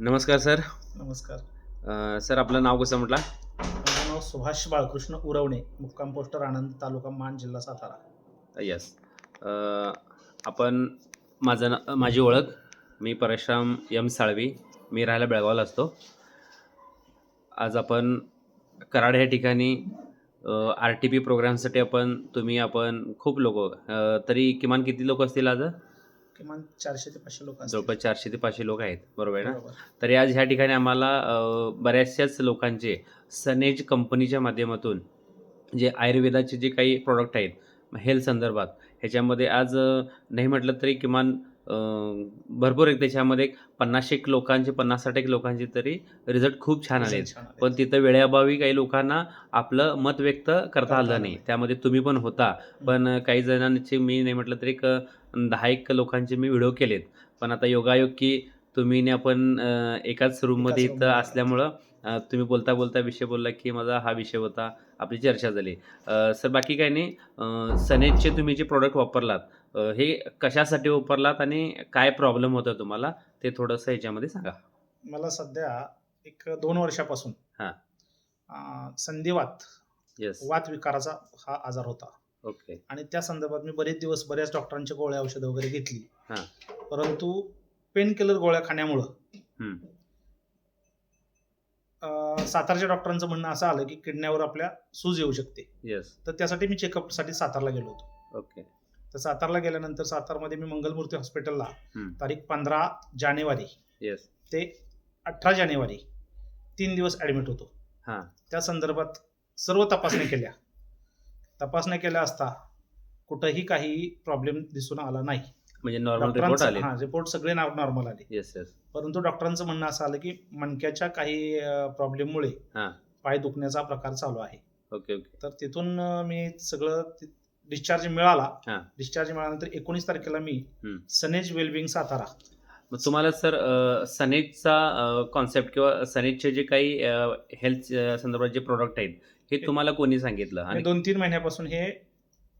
नमस्कार सर. नमस्कार. अ, सर आपलं नाव कसं म्हटलं? माझं नाव सुभाष बाळकृष्ण उरवणे मुक्काम पोस्ट आनंद तालुका मान जिल्हा सातारा. यस आपण माझं ना माझी ओळख मी परशुराम यम साळवी मी राहायला बेळगावला असतो. आज आपण कराड या ठिकाणी आर टी पी प्रोग्रामसाठी आपण तुम्ही आपण खूप लोक तरी किमान किती लोक असतील आज? किमान चारशे ते पाचशे लोक जवळपास चारशे ते पाचशे लोक आहेत. बरोबर आहे ना? तरी आज ह्या ठिकाणी आम्हाला बऱ्याचशाच लोकांचे सनेज कंपनीच्या माध्यमातून जे आयुर्वेदाचे जे काही प्रॉडक्ट आहेत हेल्थ संदर्भात ह्याच्यामध्ये आज नाही म्हटलं तरी किमान भरपूर एक त्याच्यामध्ये एक पन्नास एक लोकांचे पन्नास साठ एक लोकांचे तरी रिझल्ट खूप छान आले. पण तिथं वेळेअभावी काही लोकांना आपलं मत व्यक्त करता आलं नाही. त्यामध्ये तुम्ही पण होता. पण काही जणांचे मी नाही म्हटलं तरी एक दहा एक लोकांचे मी व्हिडिओ केलेत. पण आता योगायोग की तुम्ही ने आपण एकाच रूममध्ये इथं असल्यामुळं तुम्ही बोलता बोलता विषय बोलला की माझा हा विषय होता आपली चर्चा झाली. सर बाकी काही नाही. सनेजचे तुम्ही जे प्रोडक्ट वापरलात हे कशासाठी वापरलात आणि काय प्रॉब्लेम होता तुम्हाला ते थोडंसं ह्याच्यामध्ये सांगा. मला सध्या एक दोन वर्षापासून हा. संधिवात येस वात विकाराचा हा आजार होता. ओके. आणि त्या संदर्भात मी बरेच दिवस बऱ्याच डॉक्टरांच्या गोळ्या औषधं वगैरे घेतली. हा. परंतु पेन किलर गोळ्या खाण्यामुळं हम्म. अं, सातारच्या डॉक्टरांचं म्हणणं असं आलं की किडण्यावर आपल्या सूज येऊ शकते. येस तर त्यासाठी मी चेकअपसाठी सातारला गेलो होतो. ओके. तर सातारला गेल्यानंतर सातारमध्ये मी मंगलमूर्ती हॉस्पिटलला हम्म. तारीख पंधरा जानेवारी येस ते अठरा जानेवारी तीन दिवस ॲडमिट होतो. हां. त्या संदर्भात सर्व तपासण्या केल्या. तपासण्या केल्या असता कुठंही काही प्रॉब्लेम दिसून आला नाही. म्हणजे नॉर्मल रिपोर्ट आले. हा रिपोर्ट सगळे नॉर्मल आले. येस येस परंतु डॉक्टरांचं म्हणणं असं आलं की मणक्याच्या काही प्रॉब्लेममुळे हां. पाय दुखण्याचा प्रकार चालू आहे. ओके ओके तर तिथून मी सगळं डिस्चार्ज मिळाला. हां. डिस्चार्ज मिळाल्यानंतर एकोणीस तारखेला मी. सनेज वेलबिंग सातारा. मग तुम्हाला सर सनेजचा कॉन्सेप्ट किंवा सनेजचे जे काही हेल्थ संदर्भात जे प्रोडक्ट आहेत हे तुम्हाला कोणी सांगितलं? आणि दोन तीन महिन्यापासून हे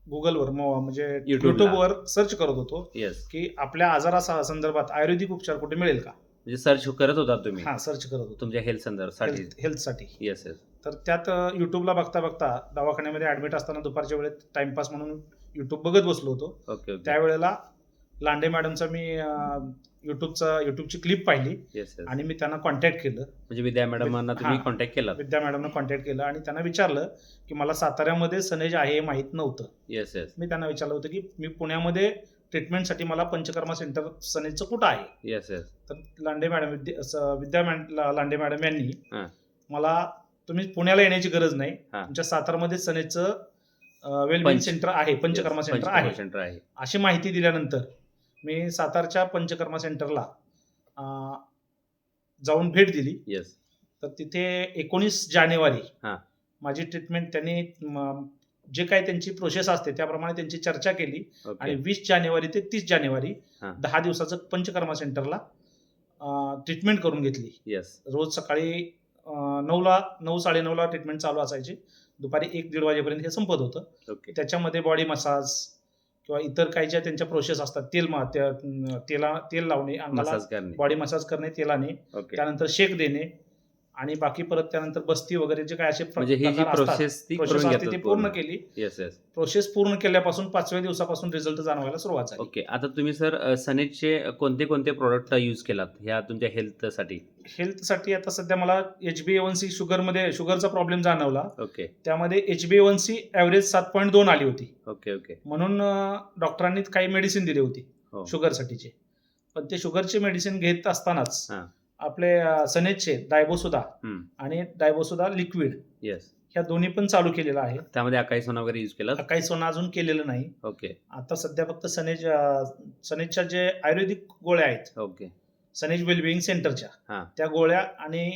गुगलवर म्हणजे. युट्यूबवर सर्च करत होतो येस की आपल्या आजारा संदर्भात आयुर्वेदिक उपचार कुठे मिळेल का? म्हणजे सर्च करत होता तुम्ही? हा सर्च करत होतो. तुमच्या हेल्थ संदर्भासाठी हेल्थ हेल्थसाठी येस येस तर त्यात युट्यूबला बघता बघता दवाखान्यामध्ये ऍडमिट असताना दुपारच्या वेळेत टाइमपास म्हणून युट्यूब बघत बसलो होतो. त्यावेळेला लांडे मॅडमचा मी युट्यूबचा युट्यूबची क्लिप पाहिली. आणि मी त्यांना कॉन्टॅक्ट केलं. म्हणजे विद्या मॅडमांना तुम्ही. कॉन्टॅक्ट केला. विद्या मॅडमनं कॉन्टॅक्ट केलं आणि त्यांना विचारलं की मला साताऱ्यामध्ये सनेज आहे हे माहीत नव्हतं. येस येस मी त्यांना विचारलं होतं की मी पुण्यामध्ये ट्रीटमेंटसाठी मला पंचकर्मा सेंटर सनेजचं कुठं आहे? येस येस तर लांडे मॅडम विद्या लांडे मॅडम यांनी. मला तुम्ही पुण्याला येण्याची गरज नाही. तुमच्या सातारमध्ये सनेजचं वेलबिंग सेंटर आहे पंचकर्मा सेंटर आहे. अशी माहिती दिल्यानंतर मी सातारच्या पंचकर्मा सेंटरला जाऊन भेट दिली. येस तर तिथे एकोणीस जानेवारी हां. माझी ट्रीटमेंट त्यांनी म, जे काही त्यांची प्रोसेस असते त्याप्रमाणे त्यांची चर्चा केली. आणि ओके वीस जानेवारी ते तीस जानेवारी हां. दहा दिवसाचं पंचकर्मा सेंटरला ट्रीटमेंट करून घेतली. येस रोज सकाळी अं, नऊला नऊ साडेनऊला ट्रीटमेंट चालू असायची. दुपारी एक दीड वाजेपर्यंत हे संपत होतं. ओके त्याच्यामध्ये बॉडी मसाज किंवा इतर काही ज्या त्यांच्या प्रोसेस असतात तेल तेला तेल लावणे अंगाला मसाज करणे. बॉडी मसाज करणे तेलाने. त्यानंतर शेक देणे. आणि बाकी परत त्यानंतर बस्ती वगैरे जे काय असे प्र- म्हणजे ही प्रोसेस ती प्रोसेस पूर्ण. केली. येस येस प्रोसेस पूर्ण केल्यापासून पाचव्या दिवसापासून रिझल्ट जाणवायला सुरुवात झाली. ओके आता तुम्ही सर सनेजचे कोणते कोणते प्रोडक्ट यूज केलात? ह्या तुमच्या हेल्थसाठी हेल्थसाठी आता सध्या मला H B A one C शुगरमध्ये शुगरचा प्रॉब्लेम जाणवला. ओके त्यामध्ये H B A one C average सात पॉईंट दोन आली होती. ओके ओके म्हणून डॉक्टरांनी काही मेडिसिन दिली होती हो. शुगरसाठीचे पण ते शुगरचे मेडिसिन घेत असतानाच हां. आपले अं, सनेजचे डायबोसुदा. आणि डायबोसुदा लिक्विड येस ह्या दोन्ही पण चालू केलेलं आहे त्यामध्ये अकाई सोना वगैरे यूज केला काही सोनं अजून केलेलं नाही ओके आता सध्या फक्त सनेज सनेजच्या जे आयुर्वेदिक गोळ्या आहेत ओके सनेज वेलबिंग सेंटरच्या हां. त्या गोळ्या आणि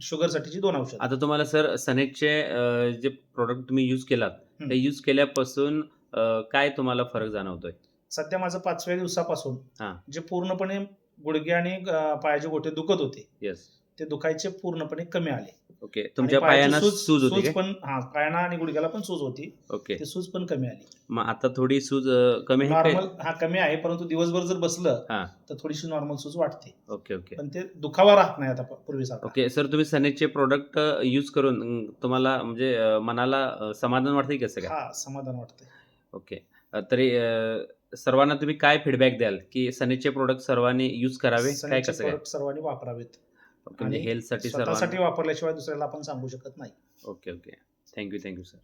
शुगरसाठीची दोन औषध आता तुम्हाला सर सनेजचे अं, जे प्रोडक्ट तुम्ही यूज केलात. ते यूज केल्यापासून अं, काय तुम्हाला फरक जाणवतोय सध्या माझं पाचव्या दिवसापासून हां. जे पूर्णपणे गुडघे आणि पायाचे गोटे दुखत होते. येस ते दुखायचे पूर्णपणे कमी आले. ओके तुमच्या आणि पायाची पायांना सूज होती काय? पण हा पायांना आणि गुडघ्याला पण सूज होती. ओके ते सूज पण कमी आली. मग आता थोडी सूज अ, कमी आहे काय? नॉर्मल हा कमी आहे परंतु दिवसभर जर बसलं हा. तर थोडीशी नॉर्मल सूज वाटते ओके ओके पण ते दुखावा राहत नाही आता पूर्वीसारखा ओके सर तुम्ही सनेजचे प्रोडक्ट यूज करून अं, तुम्हाला म्हणजे अं, मनाला अं, समाधान वाटतंय कसं काय हा समाधान वाटतंय. ओके अं, तरी अं, सर्वांना तुम्ही काय फीडबॅक द्याल? की सनेजचे प्रोडक्ट सर्वांनी यूज करावे? काय सनेचे कसं काय? सर्वांनी वापरावेत. म्हणजे हेल्थसाठी सर्वांना वापरल्याशिवाय दुसऱ्याला आपण सांगू शकत नाही. Okay okay thank you thank you sir